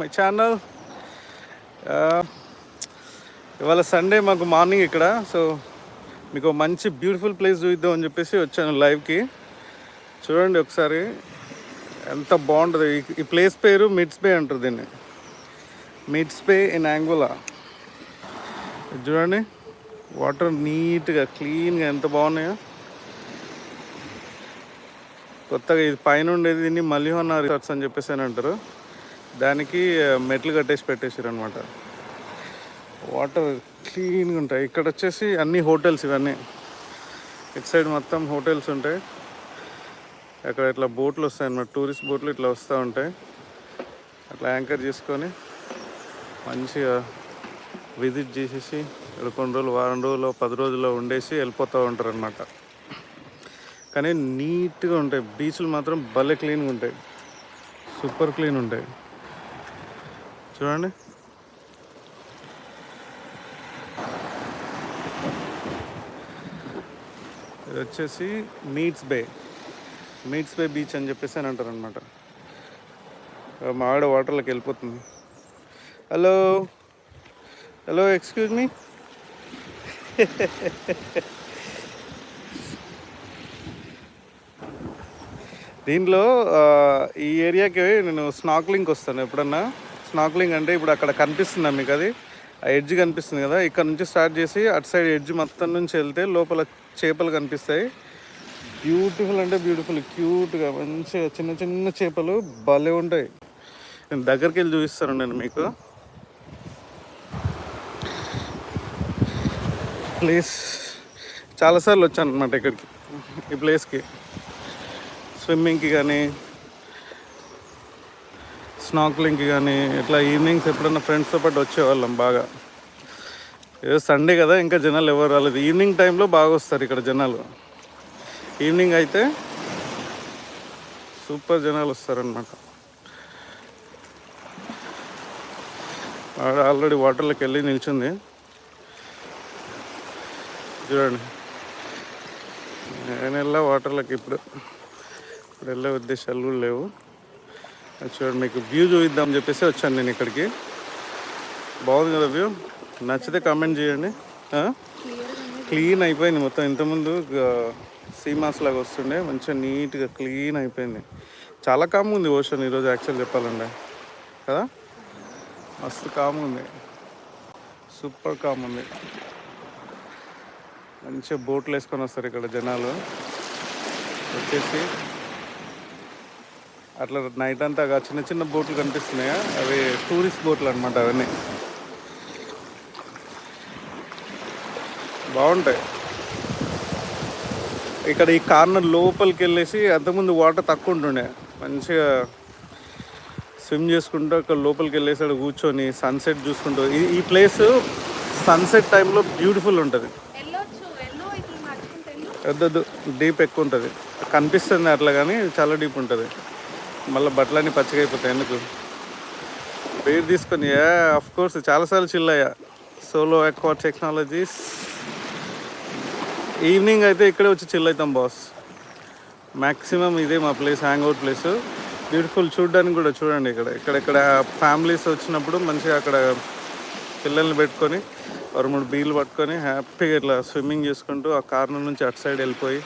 My channel uh, ఇవాళ Sunday మాకు morning ఇక్కడ. సో మీకు మంచి బ్యూటిఫుల్ ప్లేస్ చూద్దాం అని చెప్పేసి వచ్చాను లైవ్కి చూడండి ఒకసారి. ఎంత బాగుంటుంది. ఈ- ఈ ప్లేస్ పేరు మిడ్స్ బే అంటారు దీన్ని. మిడ్స్ బే ఇన్ యాంగులా చూడండి. వాటర్ నీట్గా క్లీన్గా ఎంత బాగున్నాయో. కొత్తగా ఇది పైన ఉండేది దీన్ని మలిహోనా రిసార్ట్స్ అని చెప్పేసి అని అంటారు. దానికి మెట్లు కట్టేసి పెట్టేసారు అనమాట వాటర్ క్లీన్గా ఉంటాయి. ఇక్కడ వచ్చేసి అన్ని హోటల్స్ ఇవన్నీ. ఇటు సైడ్ మొత్తం హోటల్స్ ఉంటాయి. అక్కడ ఇట్లా బోట్లు వస్తాయి అన్నమాట. టూరిస్ట్ బోట్లు ఇట్లా వస్తూ ఉంటాయి. అట్లా యాంకర్ చేసుకొని మంచిగా విజిట్ చేసేసి ఇక్కడ కొన్ని రోజులు వారం రోజులు పది రోజుల్లో ఉండేసి వెళ్ళిపోతూ ఉంటారు అనమాట కానీ నీట్గా ఉంటాయి. బీచ్లు మాత్రం భలే క్లీన్గా ఉంటాయి. సూపర్ క్లీన్ ఉంటాయి. చూడండి. ఇది వచ్చేసి Meets Bay. Meets Bay beach అని చెప్పేసి అని అంటారు అనమాట మా ఆవిడ వాటర్లోకి వెళ్ళిపోతుంది. హలో. Hello excuse me. దీంట్లో ఈ ఏరియాకి నేను స్నాక్లింగ్కి వస్తాను ఎప్పుడన్నా. స్నాక్లింగ్ అంటే ఇప్పుడు అక్కడ కనిపిస్తుందా మీకు అది. ఆ ఎడ్జ్ కనిపిస్తుంది కదా ఇక్కడ నుంచి స్టార్ట్ చేసి అటు సైడ్ ఎడ్జ్ మొత్తం నుంచి వెళ్తే లోపల చేపలు కనిపిస్తాయి. బ్యూటిఫుల్ అంటే బ్యూటిఫుల్ క్యూట్గా మంచిగా చిన్న చిన్న చేపలు భలే ఉంటాయి. నేను దగ్గరికి వెళ్ళి చూపిస్తాను నేను మీకు. ప్లేస్ చాలాసార్లు వచ్చాను అనమాట ఇక్కడికి ఈ ప్లేస్కి స్విమ్మింగ్కి కానీ స్నాక్లింగ్కి కానీ ఇట్లా ఈవినింగ్స్ ఎప్పుడన్నా ఫ్రెండ్స్తో పాటు వచ్చేవాళ్ళం బాగా. ఏదో సండే కదా ఇంకా జనాలు ఎవరు రాలేదు. ఈవినింగ్ టైంలో బాగా వస్తారు ఇక్కడ జనాలు. ఈవినింగ్ అయితే సూపర్ జనాలు వస్తారనమాట ఆల్రెడీ వాటర్లోకి వెళ్ళి నిల్చుంది. చూడండి. నేను వెళ్ళా వాటర్లోకి ఇప్పుడు. ఇప్పుడు వెళ్ళే ఉద్దేశాలు కూడా లేవు. చూడండి మీకు వ్యూ చూపిద్దామని చెప్పేసి వచ్చాను నేను ఇక్కడికి. బాగుంది కదా వ్యూ నచ్చితే కామెంట్ చేయండి. క్లీన్ అయిపోయింది మొత్తం. ఇంతకుముందు సీమాస్ లాగా వస్తుండే మంచిగా నీట్గా క్లీన్ అయిపోయింది. చాలా కామ్ ఉంది ఓషన్ ఈరోజు యాక్చువల్ చెప్పాలంటే. కదా? మస్తు కామ్ ఉంది. సూపర్ కామ్ ఉంది. మంచిగా బోట్లు వేసుకొని వస్తారు ఇక్కడ జనాలు. వచ్చేసి అట్లా నైట్ అంతా చిన్న చిన్న బోట్లు కనిపిస్తున్నాయా? అవి టూరిస్ట్ బోట్లు అనమాట అవన్నీ. బాగుంటాయి. ఇక్కడ ఈ కార్నర్ లోపలికి వెళ్ళేసి అంతకుముందు వాటర్ తక్కువ ఉంటుండే. మంచిగా స్విమ్ చేసుకుంటూ అక్కడ లోపలికి వెళ్ళేసి అక్కడ కూర్చొని సన్సెట్ చూసుకుంటూ ఈ ప్లేస్ సన్సెట్ టైంలో బ్యూటిఫుల్ ఉంటుంది. వద్దొద్దు డీప్ ఎక్కువ ఉంటుంది. కనిపిస్తుంది అట్లా కానీ చాలా డీప్ ఉంటుంది. మళ్ళీ బట్టలన్నీ పచ్చగా అయిపోతాయి ఎందుకు? పేరు తీసుకొని ఆఫ్ కోర్స్ చాలాసార్లు చిల్లయ్యా. సోలో ఎక్వా టెక్నాలజీస్ ఈవినింగ్ అయితే ఇక్కడే వచ్చి చిల్ అవుతాం బాస్ మ్యాక్సిమం ఇదే మా place hang out place beautiful చూడడానికి కూడా చూడండి ఇక్కడ. ఇక్కడెక్కడ ఫ్యామిలీస్ వచ్చినప్పుడు మంచిగా అక్కడ పిల్లల్ని పెట్టుకొని ఒక మూడు బీలు పట్టుకొని హ్యాపీగా ఇట్లా స్విమ్మింగ్ చేసుకుంటూ ఆ కార్నర్ నుంచి అటు సైడ్ వెళ్ళిపోయి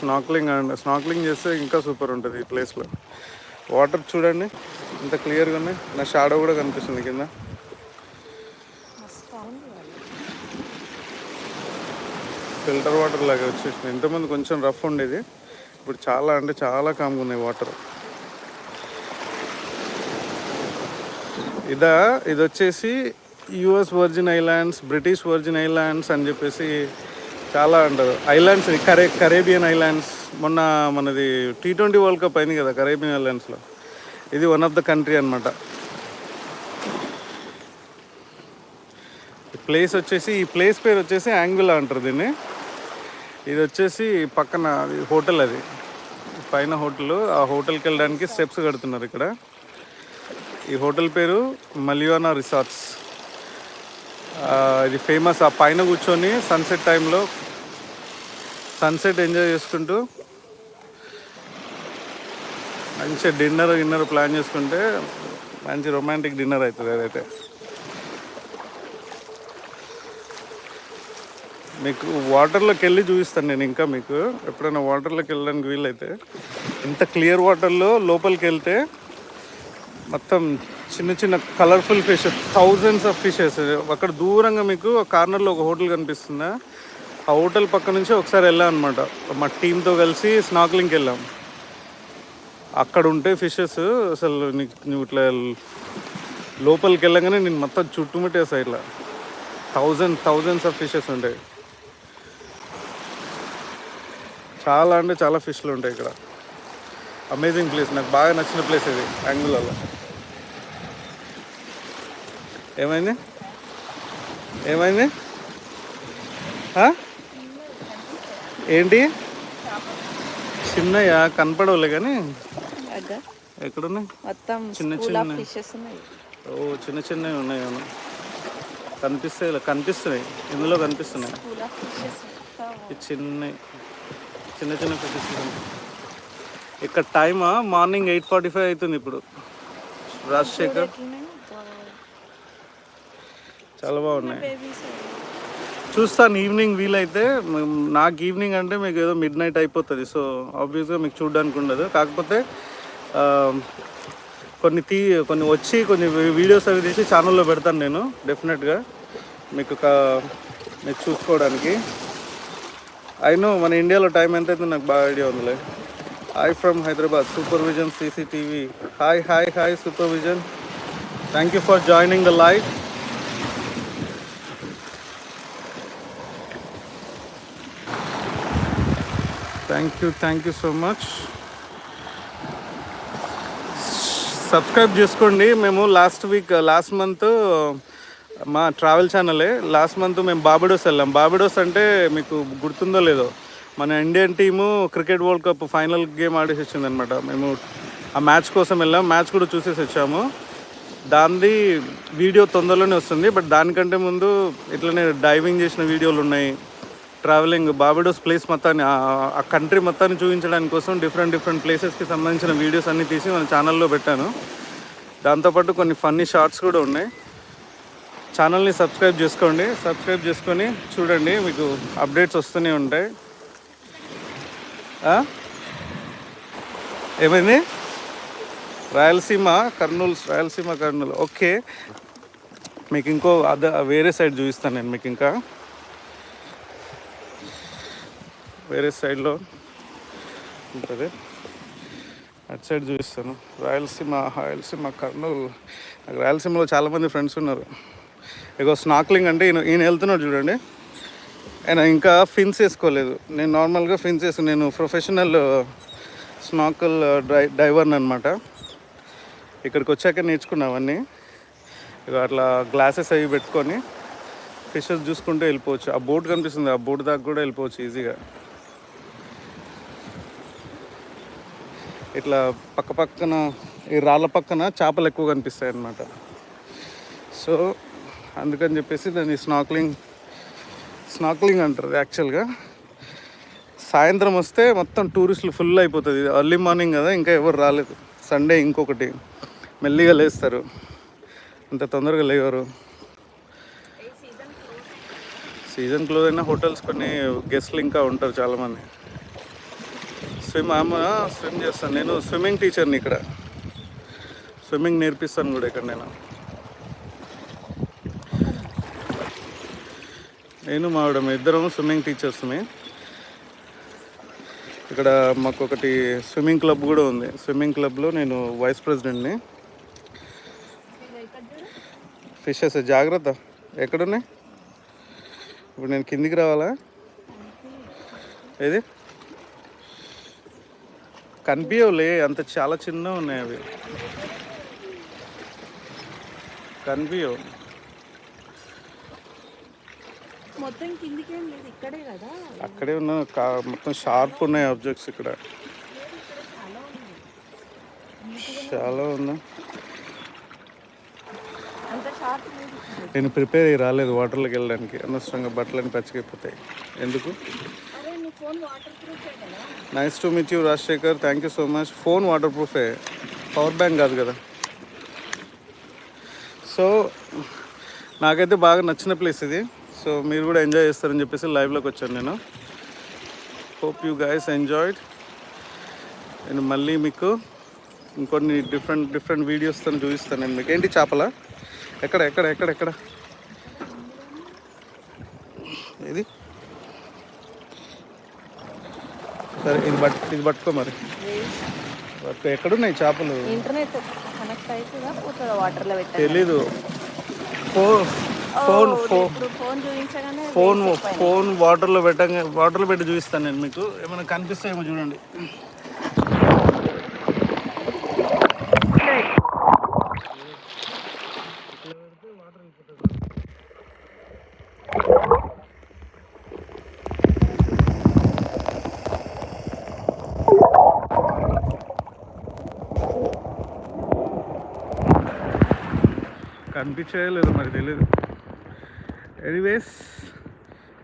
స్నాక్లింగ్ అండ్ స్నాక్లింగ్ చేస్తే ఇంకా సూపర్ ఉంటుంది ఈ ప్లేస్లో వాటర్ చూడండి ఇంత క్లియర్గా ఉన్నాయి నా షాడో కూడా కనిపిస్తుంది కింద. ఫిల్టర్ వాటర్ లాగా వచ్చేసింది. ఇంతకుముందు కొంచెం రఫ్ ఉండేది. ఇప్పుడు చాలా అంటే చాలా కామ్గా ఉన్నాయి వాటర్ ఇదా ఇది వచ్చేసి US Virgin Islands British Virgin Islands అని చెప్పేసి చాలా అంటారు. ఐలాండ్స్ కరే కరేబియన్ ఐలాండ్స్ మొన్న మనది టీ ట్వంటీ వరల్డ్ కప్ అయింది కదా కరేబియన్ ఐలాండ్స్లో ఇది వన్ ఆఫ్ ద కంట్రీ అనమాట ప్లేస్ వచ్చేసి ఈ ప్లేస్ పేరు వచ్చేసి యాంగులా అంటారు దీన్ని. ఇది వచ్చేసి పక్కన అది హోటల్ అది. పైన హోటల్ ఆ హోటల్కి వెళ్ళడానికి స్టెప్స్ కడుతున్నారు ఇక్కడ. ఈ హోటల్ పేరు మలియోనా రిసార్ట్స్ ఇది ఫేమస్ ఆ పైన కూర్చొని సన్సెట్ టైంలో సన్సెట్ ఎంజాయ్ చేసుకుంటూ మంచి డిన్నర్ గిన్నర్ ప్లాన్ చేసుకుంటే మంచి రొమాంటిక్ డిన్నర్ అవుతుంది అదైతే. మీకు వాటర్లోకి వెళ్ళి చూపిస్తాను నేను ఇంకా మీకు. ఎప్పుడైనా వాటర్లోకి వెళ్ళడానికి వీలైతే. ఇంత క్లియర్ వాటర్లో లోపలికి వెళ్తే మొత్తం చిన్న చిన్న colourful fish thousands of fishes. అక్కడ దూరంగా మీకు కార్నర్లో ఒక హోటల్ కనిపిస్తుందా? ఆ హోటల్ పక్క నుంచి ఒకసారి వెళ్ళాం అనమాట మా టీంతో కలిసి స్నాక్లింగ్కి వెళ్ళాం. అక్కడ ఉంటే ఫిషెస్ అసలు నీకు నువ్వు ఇట్లా లోపలికి వెళ్ళగానే నేను మొత్తం చుట్టుముట్టేసా ఇట్లా. థౌజండ్ థౌజండ్స్ ఆఫ్ ఫిషెస్ ఉంటాయి. చాలా అంటే చాలా ఫిష్లు ఉంటాయి ఇక్కడ. Amazing place. నాకు బాగా నచ్చిన ప్లేస్ ఇది యాంగులలో ఏమైంది? ఏమైంది? ఆ? ఏంటి? చిన్నయ్య కనపడవులే కానీ. ఎక్కడున్నాయి? మొత్తం చిన్న చిన్న. ఓ చిన్న చిన్నవి ఉన్నాయి అవును కనిపిస్తాయి ఇలా. కనిపిస్తున్నాయి. ఇందులో కనిపిస్తున్నాయి. చిన్న చిన్న చిన్న ఫిషెస్ ఇక్కడ టైమా మార్నింగ్ ఎయిట్ ఫార్టీ ఫైవ్ అవుతుంది ఇప్పుడు. రాజశేఖర్. చాలా బాగున్నాయి. చూస్తాను ఈవినింగ్ వీలైతే. నాకు ఈవినింగ్ అంటే మీకు ఏదో మిడ్ నైట్ అయిపోతుంది. సో ఆబ్వియస్గా మీకు చూడడానికి ఉండదు. కాకపోతే కొన్ని తీ కొన్ని వచ్చి కొన్ని వీడియోస్ అవి తీసి ఛానల్లో పెడతాను నేను డెఫినెట్గా మీకు కా- మీకు చూసుకోవడానికి. అయినో మన ఇండియాలో టైం ఎంత అయితే నాకు బాగా ఐడియా ఉందిలే. Hi from Hyderabad Super Vision CCTV hi hi hi Super Vision thank you for joining the live thank you thank you so much subscribe చేసుకోండి. మేము లాస్ట్ వీక్ లాస్ట్ మంత్ మా ట్రావెల్ ఛానలే last month మేము Barbados వెళ్ళాం. Barbados అంటే మీకు గుర్తుందో లేదో మన Indian team cricket world cup final game ఆడేసి వచ్చిందనమాట మేము ఆ మ్యాచ్ కోసం వెళ్ళాం. మ్యాచ్ కూడా చూసేసి వచ్చాము దానిది వీడియో తొందరలోనే వస్తుంది. బట్ దానికంటే ముందు ఇట్లనే డైవింగ్ చేసిన వీడియోలు ఉన్నాయి. ట్రావెలింగ్ బాబిడోస్ ప్లేస్ మొత్తాన్ని ఆ- కంట్రీ మొత్తాన్ని చూపించడానికి కోసం డిఫరెంట్ డిఫరెంట్ ప్లేసెస్కి సంబంధించిన వీడియోస్ అన్నీ తీసి మన ఛానల్లో పెట్టాను. దాంతోపాటు కొన్ని ఫన్నీ షార్ట్స్ కూడా ఉన్నాయి. ఛానల్ని సబ్స్క్రైబ్ చేసుకోండి. సబ్స్క్రైబ్ చేసుకొని చూడండి మీకు అప్డేట్స్ వస్తూనే ఉంటాయి. ఏమైంది? రాయలసీమ కర్నూలు రాయలసీమ కర్నూలు. ఓకే. మీకు ఇంకో అద వేరే సైడ్ చూపిస్తాను నేను మీకు ఇంకా. వేరే సైడ్లో ఉంటుంది. అటు సైడ్ చూపిస్తాను. రాయలసీమ రాయలసీమ కర్నూలు. నాకు రాయలసీమలో చాలామంది ఫ్రెండ్స్ ఉన్నారు. ఇగో స్నాక్లింగ్ అంటే ఈయన ఈయన వెళ్తున్నాడు చూడండి. ఆయన ఇంకా ఫిన్స్ వేసుకోలేదు. నేను నార్మల్గా ఫిన్స్ వేసుకు నేను ప్రొఫెషనల్ స్నాకల్ డ్రై డైవర్ని అనమాట ఇక్కడికి వచ్చాక నేర్చుకున్నావన్నీ ఇక అట్లా గ్లాసెస్ అవి పెట్టుకొని ఫిషెస్ చూసుకుంటూ వెళ్ళిపోవచ్చు. ఆ బోట్ కనిపిస్తుంది. ఆ బోట్ దాకా కూడా వెళ్ళిపోవచ్చు ఈజీగా. ఇట్లా పక్క పక్కన ఈ రాళ్ళ పక్కన చేపలు ఎక్కువ కనిపిస్తాయి అన్నమాట సో అందుకని చెప్పేసి దాన్ని స్నాక్లింగ్ స్నాక్లింగ్ అంటారు యాక్చువల్గా. సాయంత్రం వస్తే మొత్తం టూరిస్టులు ఫుల్ అయిపోతుంది. ఎర్లీ మార్నింగ్ కదా ఇంకా ఎవరు రాలేదు. సండే ఇంకొకటి. మెల్లిగా లేస్తారు. అంత తొందరగా లేవరు. సీజన్ క్లోజ్ అయినా? హోటల్స్ కొన్ని గెస్ట్లు ఇంకా ఉంటారు చాలామంది. స్విమ్ ఆమె స్విమ్ చేస్తాను. నేను స్విమ్మింగ్ టీచర్ని ఇక్కడ. స్విమ్మింగ్ నేర్పిస్తాను కూడా ఇక్కడ నేను నేను మా ఆవిడ ఇద్దరం స్విమ్మింగ్ టీచర్స్ని ఇక్కడ మాకు ఒకటి స్విమ్మింగ్ క్లబ్ కూడా ఉంది. స్విమ్మింగ్ క్లబ్లో నేను వైస్ ప్రెసిడెంట్ని. ఫిషెస్ జాగ్రత్త. ఎక్కడున్నాయి? ఇప్పుడు నేను కిందికి రావాలా? ఏది? కనిపించవులే అంత చాలా చిన్న ఉన్నాయి అవి. కనిపించవు మొత్తం కిందికి లేదు ఇక్కడే కదా. అక్కడే ఉన్న మొత్తం షార్ప్ ఉన్నాయి ఆబ్జెక్ట్స్ ఇక్కడ. చాలా లేదు నేను ప్రిపేర్ అయ్యి రాలేదు వాటర్లోకి వెళ్ళడానికి. అనవసరంగా బట్టలన్నీ పచ్చికైపోతాయి ఎందుకు? Nice to meet you Rajasekhar thank you so much phone water ప్రూఫే power bank కాదు కదా. సో నాకైతే బాగా నచ్చిన ప్లేస్ ఇది. సో మీరు కూడా ఎంజాయ్ చేస్తారని చెప్పేసి లైవ్లోకి వచ్చాను నేను. హోప్ యూ గైస్ ఎంజాయ్డ్ నేను మళ్ళీ మీకు ఇంకొన్ని డిఫరెంట్ డిఫరెంట్ వీడియోస్తో చూపిస్తాను నేను మీకు. ఏంటి చేపల? ఎక్కడ ఎక్కడ ఎక్కడ ఎక్కడ? ఇది? సరే ఇది పట్ ఇది పట్టుకో మరి. పట్టుకో ఎక్కడున్నాయి చేపలు? ఇంటర్నెట్ కనెక్ట్ వాటర్లో తెలీదు. Phone phone phone phone phone వాటర్లో పెట్టంగా వాటర్లో పెట్టి చూపిస్తాను నేను మీకు. ఏమైనా కనిపిస్తాయేమో చూడండి. కనిపించేయలేదు మరి తెలియదు anyways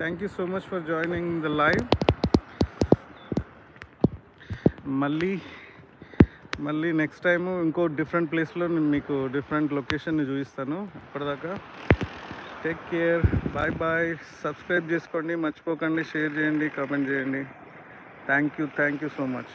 thank you so much for joining the live మళ్ళీ మళ్ళీ నెక్స్ట్ టైము ఇంకో డిఫరెంట్ ప్లేస్లో నేను మీకు డిఫరెంట్ లొకేషన్ని చూపిస్తాను. అప్పటిదాకా take care bye bye subscribe చేసుకోండి మర్చిపోకండి షేర్ చేయండి కామెంట్ చేయండి. Thank you thank you so much